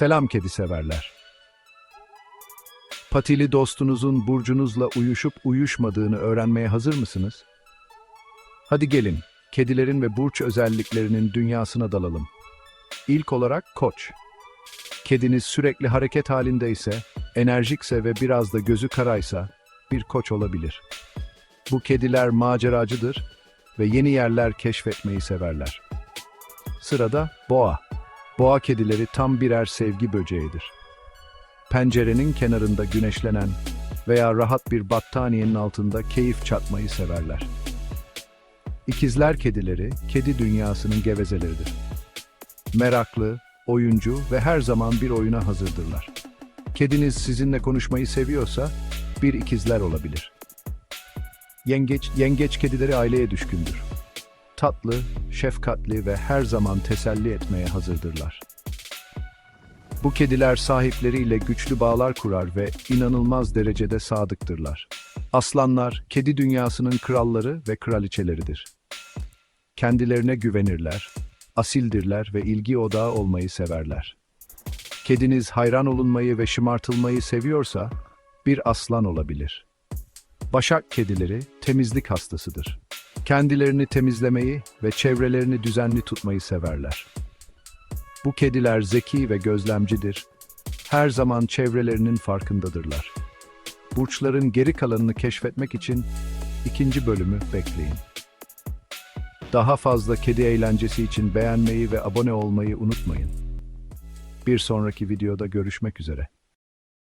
Selam kedi severler. Patili dostunuzun burcunuzla uyuşup uyuşmadığını öğrenmeye hazır mısınız? Hadi gelin, kedilerin ve burç özelliklerinin dünyasına dalalım. İlk olarak koç. Kediniz sürekli hareket halinde ise, enerjikse ve biraz da gözü karaysa bir koç olabilir. Bu kediler maceracıdır ve yeni yerler keşfetmeyi severler. Sırada boğa. Boğa kedileri tam birer sevgi böceğidir. Pencerenin kenarında güneşlenen veya rahat bir battaniyenin altında keyif çatmayı severler. İkizler kedileri, kedi dünyasının gevezeleridir. Meraklı, oyuncu ve her zaman bir oyuna hazırdırlar. Kediniz sizinle konuşmayı seviyorsa, bir ikizler olabilir. Yengeç, yengeç kedileri aileye düşkündür. Tatlı, şefkatli ve her zaman teselli etmeye hazırdırlar. Bu kediler sahipleriyle güçlü bağlar kurar ve inanılmaz derecede sadıktırlar. Aslanlar, kedi dünyasının kralları ve kraliçeleridir. Kendilerine güvenirler, asildirler ve ilgi odağı olmayı severler. Kediniz hayran olunmayı ve şımartılmayı seviyorsa, bir aslan olabilir. Başak kedileri temizlik hastasıdır. Kendilerini temizlemeyi ve çevrelerini düzenli tutmayı severler. Bu kediler zeki ve gözlemcidir. Her zaman çevrelerinin farkındadırlar. Burçların geri kalanını keşfetmek için ikinci bölümü bekleyin. Daha fazla kedi eğlencesi için beğenmeyi ve abone olmayı unutmayın. Bir sonraki videoda görüşmek üzere.